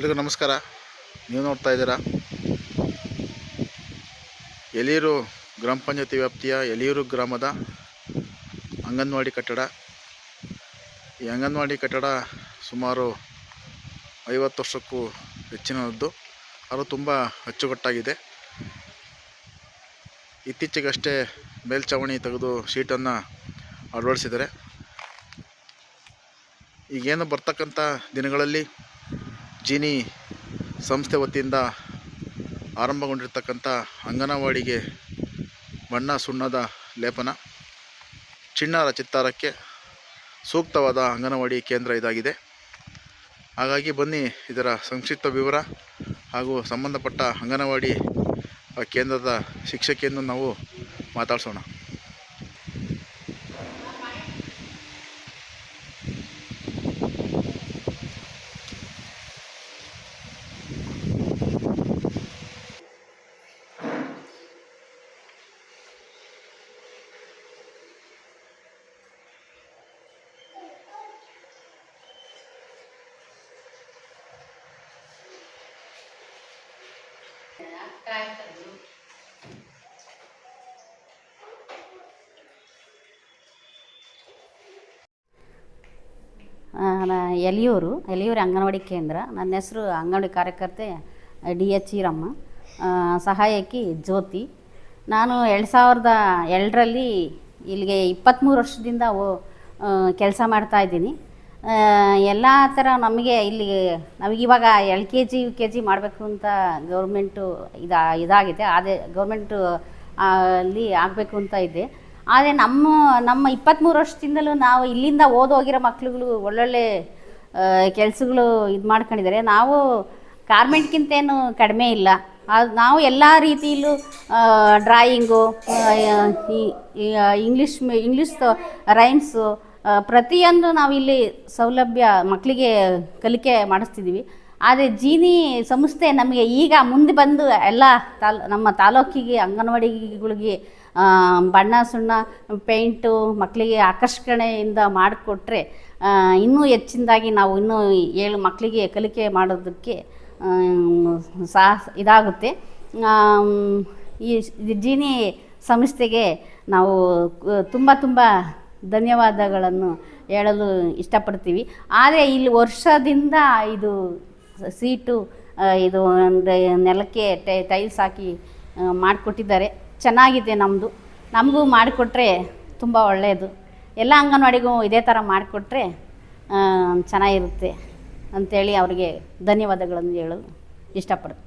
ಎಲ್ರಿಗೂ ನಮಸ್ಕಾರ. ನೀವು ನೋಡ್ತಾ ಇದ್ದೀರಾ? ಎಲಿಯೂರು ಗ್ರಾಮ ಪಂಚಾಯತಿ ವ್ಯಾಪ್ತಿಯ ಎಲಿಯೂರು ಗ್ರಾಮದ ಅಂಗನವಾಡಿ ಕಟ್ಟಡ. ಈ ಅಂಗನವಾಡಿ ಕಟ್ಟಡ ಸುಮಾರು ಐವತ್ತು ವರ್ಷಕ್ಕೂ ಹೆಚ್ಚಿನದ್ದು, ಅದು ತುಂಬ ಅಚ್ಚುಕಟ್ಟಾಗಿದೆ. ಇತ್ತೀಚೆಗಷ್ಟೇ ಮೇಲ್ಛಾವಣಿ ತೆಗೆದು ಶೀಟನ್ನು ಅಳವಡಿಸಿದ್ದಾರೆ. ಈಗೇನು ಬರ್ತಕ್ಕಂಥ ದಿನಗಳಲ್ಲಿ ಜೀನಿ ಸಂಸ್ಥೆ ವತಿಯಿಂದ ಆರಂಭಗೊಂಡಿರ್ತಕ್ಕಂಥ ಅಂಗನವಾಡಿಗೆ ಬಣ್ಣ ಸುಣ್ಣದ ಲೇಪನ ಚಿಣ್ಣರ ಚಿತ್ತಾರಕ್ಕೆ ಸೂಕ್ತವಾದ ಅಂಗನವಾಡಿ ಕೇಂದ್ರ ಇದಾಗಿದೆ. ಹಾಗಾಗಿ ಬನ್ನಿ ಇದರ ಸಂಕ್ಷಿಪ್ತ ವಿವರ ಹಾಗೂ ಸಂಬಂಧಪಟ್ಟ ಅಂಗನವಾಡಿ ಕೇಂದ್ರದ ಶಿಕ್ಷಕಿಯನ್ನು ನಾವು ಮಾತಾಡ್ಸೋಣ ಆ, ನಾ- ಎಲಿಯೂರು ಎಲಿಯೂರು ಅಂಗನವಾಡಿ ಕೇಂದ್ರ. ನನ್ನ ಹೆಸರು ಅಂಗನವಾಡಿ ಕಾರ್ಯಕರ್ತೆ ಡಿ ಎಚ್ ಈರಮ್ಮ. ಸಹಾಯಕಿ ಜ್ಯೋತಿ. ನಾನು ಎರಡು ಸಾವಿರದ ಎರಡರಲ್ಲಿ ಇಲ್ಲಿಗೆ ಇಪ್ಪತ್ತ್ಮೂರು ವರ್ಷದಿಂದ ಕೆಲಸ ಮಾಡ್ತಾ ಇದ್ದೀನಿ. ಎಲ್ಲ ಥರ ನಮಗೆ ಇಲ್ಲಿ ನಮಗಿವಾಗ L K G, U K G ಮಾಡಬೇಕು ಅಂತ ಗೌರ್ಮೆಂಟು ಇದಾ, ಇದಾಗಿದೆ. ಅದೇ ಗೌರ್ಮೆಂಟು ಅಲ್ಲಿ ಆಗಬೇಕು ಅಂತ ಇದೆ. ಆದರೆ ನಮ್ಮ ನಮ್ಮ ಇಪ್ಪತ್ತ್ಮೂರು ವರ್ಷದಿಂದಲೂ ನಾವು ಇಲ್ಲಿಂದ ಓದೋಗಿರೋ ಮಕ್ಳುಗಳು ಒಳ್ಳೊಳ್ಳೆ ಕೆಲಸಗಳು ಇದು ಮಾಡ್ಕೊಂಡಿದ್ದಾರೆ. ನಾವು ಕಾರ್ಮೆಂಟ್ಗಿಂತ ಏನು ಕಡಿಮೆ ಇಲ್ಲ. ಅದು ನಾವು ಎಲ್ಲ ರೀತಿಯಲ್ಲೂ ಡ್ರಾಯಿಂಗು ಇಂಗ್ಲೀಷ್ ಇಂಗ್ಲೀಷ್ ರೈಮ್ಸು ಪ್ರತಿಯೊಂದು ನಾವಿಲ್ಲಿ ಸೌಲಭ್ಯ ಮಕ್ಕಳಿಗೆ ಕಲಿಕೆ ಮಾಡಿಸ್ತಿದ್ದೀವಿ. ಆದರೆ ಜೀನಿ ಸಂಸ್ಥೆ ನಮಗೆ ಈಗ ಮುಂದೆ ಬಂದು ಎಲ್ಲ ತಾಲ್, ನಮ್ಮ ತಾಲೂಕಿಗೆ, ಅಂಗನವಾಡಿಗಳಿಗೆ ಬಣ್ಣ, ಸುಣ್ಣ, ಪೇಂಟು ಮಕ್ಕಳಿಗೆ ಆಕರ್ಷಣೆಯಿಂದ ಮಾಡಿಕೊಟ್ರೆ ಇನ್ನೂ ಹೆಚ್ಚಿನದಾಗಿ ನಾವು ಇನ್ನೂ ಏಳು ಮಕ್ಕಳಿಗೆ ಕಲಿಕೆ ಮಾಡೋದಕ್ಕೆ ಸಾ, ಇದಾಗುತ್ತೆ. ಈ ಜೀನಿ ಸಂಸ್ಥೆಗೆ ನಾವು ತುಂಬ ತುಂಬ ಧನ್ಯವಾದಗಳನ್ನು ಹೇಳಲು ಇಷ್ಟಪಡ್ತೀವಿ. ಆದರೆ ಇಲ್ಲಿ ವರ್ಷದಿಂದ ಇದು ಸೀಟು ಇದು ಒಂದು ನೆಲಕ್ಕೆ ಟೈಲ್ಸ್ ಹಾಕಿ ಮಾಡಿಕೊಟ್ಟಿದ್ದಾರೆ. ಚೆನ್ನಾಗಿದೆ ನಮ್ಮದು ನಮಗೂ ಮಾಡಿಕೊಟ್ರೆ ತುಂಬ ಒಳ್ಳೆಯದು ಎಲ್ಲ ಅಂಗನವಾಡಿಗೂ ಇದೇ ಥರ ಮಾಡಿಕೊಟ್ರೆ ಚೆನ್ನಾಗಿರುತ್ತೆ. ಅಂಥೇಳಿ ಅವರಿಗೆ ಧನ್ಯವಾದಗಳನ್ನು ಹೇಳಲು ಇಷ್ಟಪಡ್ತೀನಿ.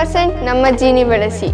ಪರ್ಸೆಂಟ್ ನಮ್ಮ ಜೀನಿ ಬಳಸಿ.